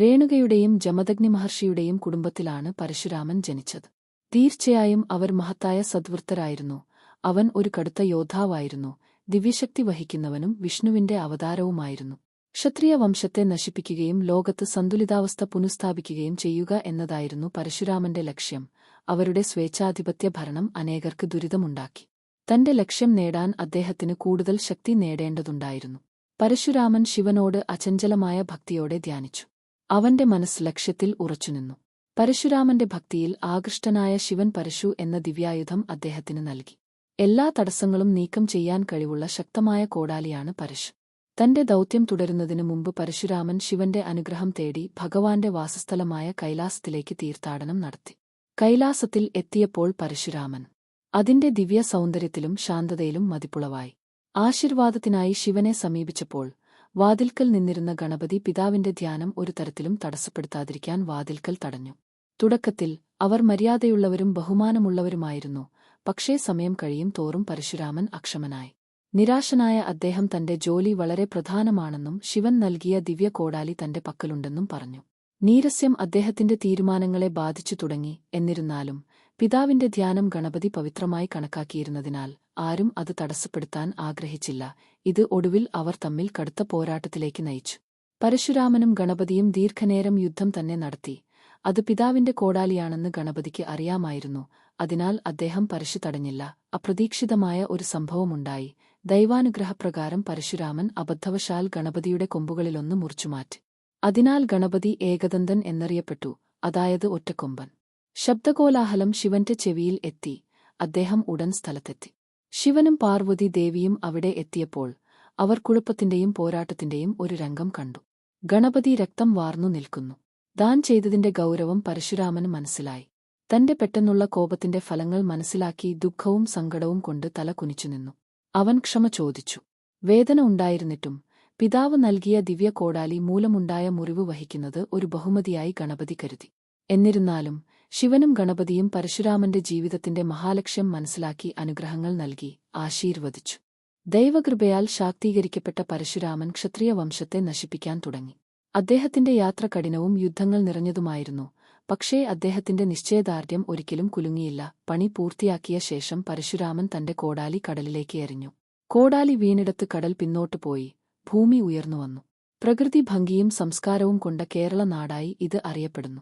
രേണുകയുടെയും ജമദഗ്നി മഹർഷിയുടെയും കുടുംബത്തിലാണ് പരശുരാമൻ ജനിച്ചത്. തീർച്ചയായും അവർ മഹത്തായ സദ്വൃത്തരായിരുന്നു. അവൻ ഒരു കടുത്ത യോദ്ധാവായിരുന്നു. ദിവ്യശക്തി വഹിക്കുന്നവനും വിഷ്ണുവിന്റെ അവതാരവുമായിരുന്നു. ക്ഷത്രിയ വംശത്തെ നശിപ്പിക്കുകയും ലോകത്ത് സന്തുലിതാവസ്ഥ പുനഃസ്ഥാപിക്കുകയും ചെയ്യുക എന്നതായിരുന്നു പരശുരാമന്റെ ലക്ഷ്യം. അവരുടെ സ്വേച്ഛാധിപത്യ ഭരണം അനേകർക്ക് ദുരിതമുണ്ടാക്കി. തന്റെ ലക്ഷ്യം നേടാൻ അദ്ദേഹത്തിന് കൂടുതൽ ശക്തി നേടേണ്ടതുണ്ടായിരുന്നു. പരശുരാമൻ ശിവനോട് അചഞ്ചലമായ ഭക്തിയോടെ ധ്യാനിച്ചു. അവന്റെ മനസ്സ് ലക്ഷ്യത്തിൽ ഉറച്ചുനിന്നു പരശുരാമന്റെ ഭക്തിയിൽ ആകൃഷ്ടനായ ശിവൻ പരശു എന്ന ദിവ്യായുധം അദ്ദേഹത്തിന് നൽകി. എല്ലാ തടസ്സങ്ങളും നീക്കം ചെയ്യാൻ കഴിവുള്ള ശക്തമായ കോടാലിയാണ് പരശു. തന്റെ ദൗത്യം തുടരുന്നതിനു മുമ്പ് പരശുരാമൻ ശിവന്റെ അനുഗ്രഹം തേടി ഭഗവാന്റെ വാസസ്ഥലമായ കൈലാസത്തിലേക്ക് തീർത്ഥാടനം നടത്തി. കൈലാസത്തിൽ എത്തിയപ്പോൾ പരശുരാമൻ അതിന്റെ ദിവ്യ സൗന്ദര്യത്തിലും ശാന്തതയിലും മതിപ്പുളവായി. ആശീർവാദത്തിനായി ശിവനെ സമീപിച്ചപ്പോൾ വാതിൽക്കൽ നിന്നിരുന്ന ഗണപതി പിതാവിന്റെ ധ്യാനം ഒരു തരത്തിലും തടസ്സപ്പെടുത്താതിരിക്കാൻ വാതിൽക്കൽ തടഞ്ഞു. തുടക്കത്തിൽ അവർ മര്യാദയുള്ളവരും ബഹുമാനമുള്ളവരുമായിരുന്നു. പക്ഷേ സമയം കഴിയും തോറും പരശുരാമൻ അക്ഷമനായി. നിരാശനായ അദ്ദേഹം തന്റെ ജോലി വളരെ പ്രധാനമാണെന്നും ശിവൻ നൽകിയ ദിവ്യ കോടാലി തന്റെ പക്കലുണ്ടെന്നും പറഞ്ഞു. നീരസ്യം അദ്ദേഹത്തിന്റെ തീരുമാനങ്ങളെ ബാധിച്ചു തുടങ്ങി എന്നിരുന്നാലും പിതാവിന്റെ ധ്യാനം ഗണപതി പവിത്രമായി കണക്കാക്കിയിരുന്നതിനാൽ ആരും അത് തടസ്സപ്പെടുത്താൻ ആഗ്രഹിച്ചില്ല. ഇത് ഒടുവിൽ അവർ തമ്മിൽ കടുത്ത പോരാട്ടത്തിലേക്ക് നയിച്ചു. പരശുരാമനും ഗണപതിയും ദീർഘനേരം യുദ്ധം തന്നെ നടത്തി. അത് പിതാവിന്റെ കോടാലിയാണെന്ന് ഗണപതിക്ക് അറിയാമായിരുന്നു. അതിനാൽ അദ്ദേഹം പരശു തടഞ്ഞില്ല. അപ്രതീക്ഷിതമായ ഒരു സംഭവമുണ്ടായി. ദൈവാനുഗ്രഹപ്രകാരം പരശുരാമൻ അബദ്ധവശാൽ ഗണപതിയുടെ കൊമ്പുകളിലൊന്ന് മുറിച്ചുമാറ്റി അതിനാൽ ഗണപതി ഏകദന്തൻ എന്നറിയപ്പെട്ടു. അതായത് ഒറ്റക്കൊമ്പൻ. ശബ്ദകോലാഹലം ശിവന്റെ ചെവിയിൽ എത്തി. അദ്ദേഹം ഉടൻ സ്ഥലത്തെത്തി. ശിവനും പാർവതി ദേവിയും അവിടെ എത്തിയപ്പോൾ അവർ കുഴപ്പത്തിന്റെയും പോരാട്ടത്തിന്റെയും ഒരു രംഗം കണ്ടു. ഗണപതി രക്തം വാർന്നു നിൽക്കുന്നു. ദാൻ ചെയ്തതിന്റെ ഗൗരവം പരശുരാമന് മനസ്സിലായി. തന്റെ പെട്ടെന്നുള്ള കോപത്തിന്റെ ഫലങ്ങൾ മനസ്സിലാക്കി ദുഃഖവും സങ്കടവും കൊണ്ട് തല കുനിച്ചുനിന്നു അവൻ ക്ഷമ ചോദിച്ചു. വേദന ഉണ്ടായിരുന്നിട്ടും പിതാവ് നൽകിയ ദിവ്യ കോടാലി മൂലമുണ്ടായ മുറിവ് വഹിക്കുന്നത് ഒരു ബഹുമതിയായി ഗണപതി കരുതി. എന്നിരുന്നാലും ശിവനും ഗണപതിയും പരശുരാമന്റെ ജീവിതത്തിന്റെ മഹാലക്ഷ്യം മനസ്സിലാക്കി അനുഗ്രഹങ്ങൾ നൽകി ആശീർവദിച്ചു. ദൈവകൃപയാൽ ശാക്തീകരിക്കപ്പെട്ട പരശുരാമൻ ക്ഷത്രിയ വംശത്തെ നശിപ്പിക്കാൻ തുടങ്ങി. അദ്ദേഹത്തിന്റെ യാത്ര കഠിനവും യുദ്ധങ്ങൾ നിറഞ്ഞതുമായിരുന്നു. പക്ഷേ അദ്ദേഹത്തിന്റെ നിശ്ചയദാർഢ്യം ഒരിക്കലും കുലുങ്ങിയില്ല. പണി പൂർത്തിയാക്കിയ ശേഷം പരശുരാമൻ തന്റെ കോടാലി കടലിലേക്ക് എറിഞ്ഞു. കോടാലി വീണിടത്ത് കടൽ പിന്നോട്ടു പോയി ഭൂമി ഉയർന്നുവന്നു പ്രകൃതി ഭംഗിയും സംസ്കാരവും കൊണ്ട കേരള നാടായി ഇത് അറിയപ്പെടുന്നു.